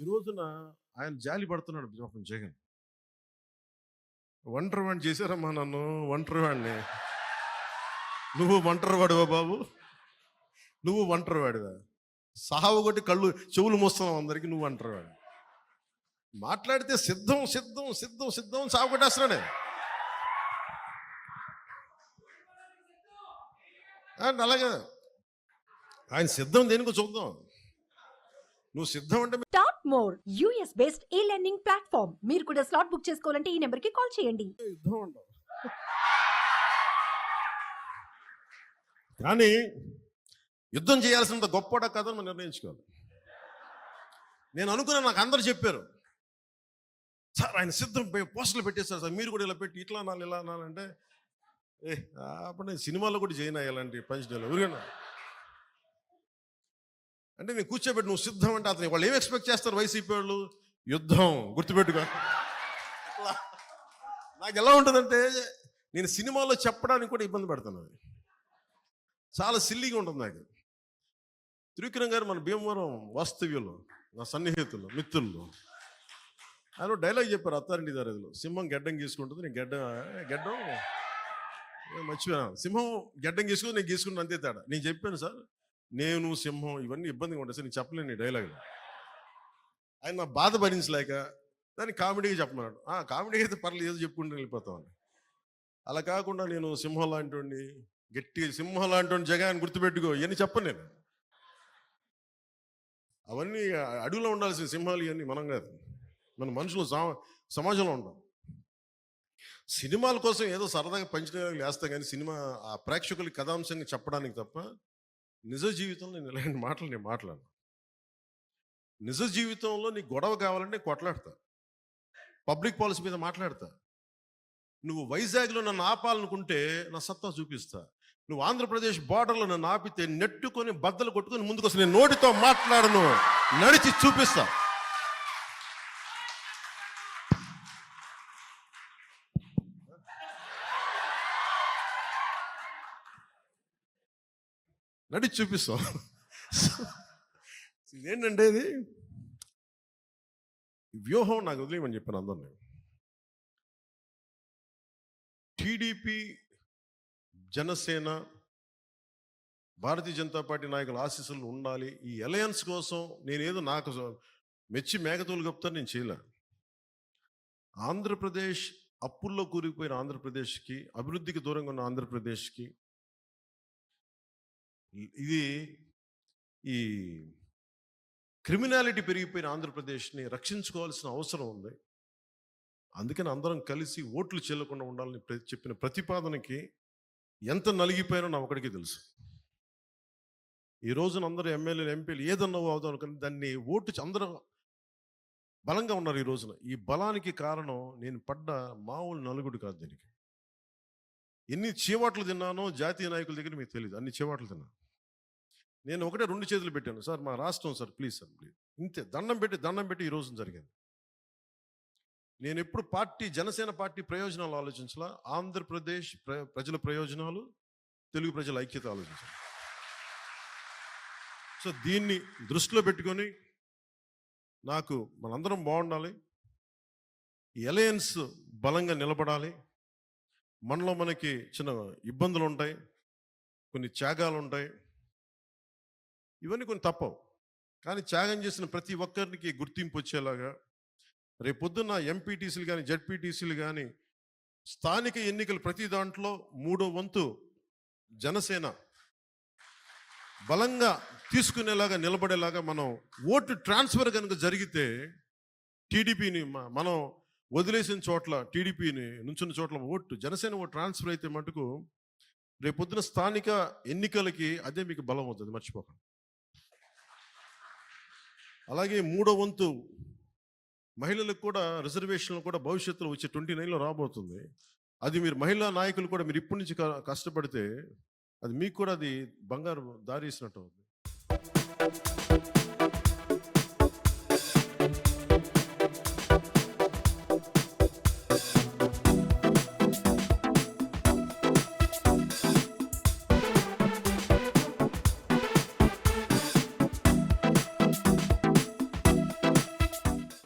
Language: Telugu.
ఈ రోజున ఆయన జాలి పడుతున్నాడు పాపం జగన్. ఒంటరి వాడిని చేశారమ్మా నన్ను ఒంటరి వాడిని. నువ్వు ఒంటరి వాడివా బాబు? నువ్వు ఒంటరి వాడివా? సావు ఒకటి కళ్ళు చెవులు మోస్తున్నావు అందరికి నువ్వు ఒంటరి వాడు మాట్లాడితే సిద్ధం సిద్ధం సిద్ధం సిద్ధం సాగుకొట్టేస్తున్నాడే అండ్ అలాగే ఆయన సిద్ధం దేనికో చూద్దాం. నువ్వు సిద్ధం అంటే మోర్ యూఎస్ బేస్డ్ ఈ లెర్నింగ్ ప్లాట్ఫామ్ మీరు కూడా స్లాట్ బుక్ చేసుకోవాలంటే ఈ నెంబర్కి కాల్ చేయండి. కానీ యుద్ధం చేయాల్సినంత గొప్పడ కథ మనం నిర్ణయించుకోవాలి. నేను అనుకున్నా నాకు అందరు చెప్పారు. సార్ ఆయన సిద్ధం పోస్టులు పెట్టేస్తారు సార్. మీరు కూడా ఇలా పెట్టి ఇట్లా అనాలి ఇలా అనాలంటే ఏ అప్పుడు నేను సినిమాలో కూడా చేయను ఇలాంటి పంచడాలు ఊరికన్నా అంటే నేను కూర్చోబెట్టి నువ్వు సిద్ధం అంటే అతను వాళ్ళు ఏం ఎక్స్పెక్ట్ చేస్తారు వైసీపీ వాళ్ళు? యుద్ధం గుర్తుపెట్టుకో. అట్లా. నాకు ఎలా ఉంటుందంటే నేను సినిమాలో చెప్పడానికి కూడా ఇబ్బంది పడుతున్నాను. అది చాలా సిల్లీగా ఉంటుంది నాకు. త్రివిక్రమ్ గారు మన భీమవరం వాస్తవ్యులు నా సన్నిహితులు మిత్రులు. ఆయన డైలాగ్ చెప్పారు అత్తారింటి దారిలో సింహం గడ్డం గీసుకుంటుంది నేను గడ్డ గడ్డం? మర్చిపోయాను. సింహం గడ్డం గీసుకుని నేను గీసుకున్నాను అంతే తేడా. నేను చెప్పాను సార్ నేను సింహం ఇవన్నీ ఇబ్బందిగా ఉంటాయి. సార్ నేను చెప్పలేను డైలాగ్ ఆయన నా బాధ భరించలేక దాన్ని కామెడీగా చెప్పమన్నాడు. ఆ కామెడీ అయితే పర్లేదు ఏదో చెప్పుకుంటూ వెళ్ళిపోతామని అలా కాకుండా నేను సింహం లాంటి గట్టి సింహం లాంటి వాడిని జగాన్ని గుర్తుపెట్టుకో ఇవన్నీ చెప్పను నేను. అవన్నీ అడవిలో ఉండాల్సిన సింహాలు ఇవన్నీ మనం కాదు. మన మనుషులు సమాజంలో ఉంటాం. సినిమాల కోసం ఏదో సరదాగా పంచడానికి వేస్తాం కానీ సినిమా ఆ ప్రేక్షకులకి కథాంశంగా చెప్పడానికి తప్ప నిజ జీవితంలో నేను ఇలాంటి మాటలు నేను మాట్లాడను. నిజ జీవితంలో నీకు గొడవ కావాలంటే కొట్లాడతా. పబ్లిక్ పాలసీ మీద మాట్లాడతా. నువ్వు వైజాగ్లో నన్ను ఆపాలనుకుంటే నా సత్తా చూపిస్తా. నువ్వు ఆంధ్రప్రదేశ్ బార్డర్లో నన్ను ఆపితే నెట్టుకొని బద్దలు కొట్టుకొని ముందుకు నేను నోటితో మాట్లాడను. నడిచి చూపిస్తా. నడిచి చూపిస్తాం. ఇదేంటంటే ఇది? వ్యూహం నాకు వదిలేయమని చెప్పాను అందరినీ. టీడీపీ జనసేన భారతీయ జనతా పార్టీ నాయకుల ఆశీస్సులు ఉండాలి. ఈ అలయన్స్ కోసం నేనేదో నాకు మెచ్చి మేకతోలు కప్తాను నేను చేయలే. ఆంధ్రప్రదేశ్ అప్పుల్లో కూరుకుపోయిన ఆంధ్రప్రదేశ్కి అభివృద్ధికి దూరంగా ఉన్న ఆంధ్రప్రదేశ్కి ఇది ఈ క్రిమినాలిటీ పెరిగిపోయిన ఆంధ్రప్రదేశ్ని రక్షించుకోవాల్సిన అవసరం ఉంది. అందుకని అందరం కలిసి ఓట్లు చెల్లకుండా ఉండాలని చెప్పిన ప్రతిపాదనకి ఎంత నలిగిపోయానో నా ఒకడికి తెలుసు. ఈ రోజున అందరూ ఎమ్మెల్యేలు ఎంపీలు ఏదన్నా అవుదాం అనుకుని దాన్ని ఓటు అందరూ బలంగా ఉన్నారు ఈ రోజున. ఈ బలానికి కారణం నేను పడ్డ మామూలు నలుగుడు కాదు దీనికి. ఎన్ని చీవాట్లు తిన్నానో జాతీయ నాయకుల దగ్గర మీకు తెలియదు అన్ని చీవాట్లు తిన్నాను నేను ఒకటే రెండు చేతులు పెట్టాను. సార్ మా రాష్ట్రం సార్ ప్లీజ్ సార్ ప్లీజ్. ఇంతే. దండం పెట్టి దండం పెట్టి ఈ రోజున జరిగింది. నేను ఎప్పుడు పార్టీ జనసేన పార్టీ ప్రయోజనాలు ఆలోచించాలా. ఆంధ్రప్రదేశ్ ప్ర- ప్రజల ప్రయోజనాలు తెలుగు ప్రజల ఐక్యత ఆలోచించాలి. సో దీన్ని దృష్టిలో పెట్టుకొని నాకు మనందరం బాగుండాలి. ఎలయన్స్ బలంగా నిలబడాలి. మనలో మనకి చిన్న ఇబ్బందులు ఉంటాయి కొన్ని త్యాగాలు ఉంటాయి ఇవన్నీ కొన్ని తప్పవు. కానీ త్యాగం చేసిన ప్రతి ఒక్కరికి గుర్తింపు వచ్చేలాగా రేపొద్దున ఎంపీటీసీలు కానీ జడ్పీటీసీలు కానీ స్థానిక ఎన్నికలు ప్రతి దాంట్లో మూడో వంతు జనసేన బలంగా తీసుకునేలాగా నిలబడేలాగా మనం ఓటు ట్రాన్స్ఫర్ కనుక జరిగితే టీడీపీని మనం వదిలేసిన చోట్ల టీడీపీని నుంచున్న చోట్ల ఓటు జనసేన ఓటు ట్రాన్స్ఫర్ అయితే మటుకు రేపొద్దున స్థానిక ఎన్నికలకి అదే మీకు బలం అవుతుంది మర్చిపోకండి. అలాగే మూడో వంతు మహిళలకు కూడా రిజర్వేషన్లు కూడా భవిష్యత్తులో వచ్చే ట్వంటీ నైన్లో రాబోతుంది. అది మీరు మహిళా నాయకులు కూడా మీరు ఇప్పటి నుంచి క- కష్టపడితే అది మీకు కూడా అది బంగారు దారి ఇచ్చినట్టు అవుతుంది